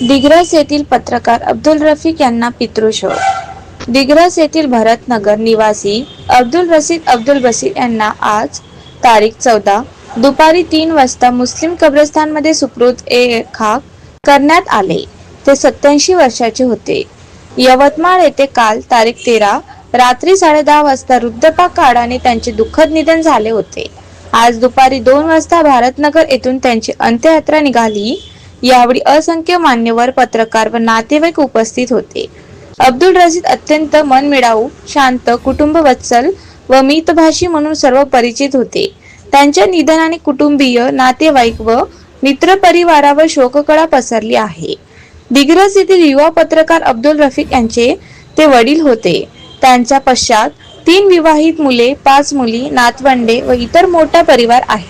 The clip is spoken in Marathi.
दिग्रस येथील पत्रकार अब्दुल रफिक यांना पितृशोक. दिग्रस येथील भरतनगर निवासी अब्दुल रसीद अब्दुल बसीर यांना आज तारीख चौदा दुपारी तीन वाजता मुस्लिम कब्रस्तानमध्ये सुकृत ए खाक करण्यात आले. ते सत्याऐंशी वर्षाचे होते. यवतमाळ येथे काल तारीख तेरा रात्री साडेदहा वाजता वृद्धपा काळाने त्यांचे दुःखद निधन झाले होते. आज दुपारी दोन वाजता भारतनगर येथून त्यांची अंत्ययात्रा निघाली. यावेळी असंख्य मान्यवर पत्रकार व नातेवाईक उपस्थित होते. अब्दुल रशीद अत्यंत मनमिळाऊ शांत कुटुंब वत्सल व मितभाषी म्हणून सर्व परिचित होते. त्यांच्या निधनाने कुटुंबीय नातेवाईक व मित्र परिवारावर शोककळा पसरली आहे. दिग्रज येथील युवा पत्रकार अब्दुल रफिक यांचे ते वडील होते. त्यांच्या पश्चात तीन विवाहित मुले पाच मुली नातवंडे व इतर मोठा परिवार आहे.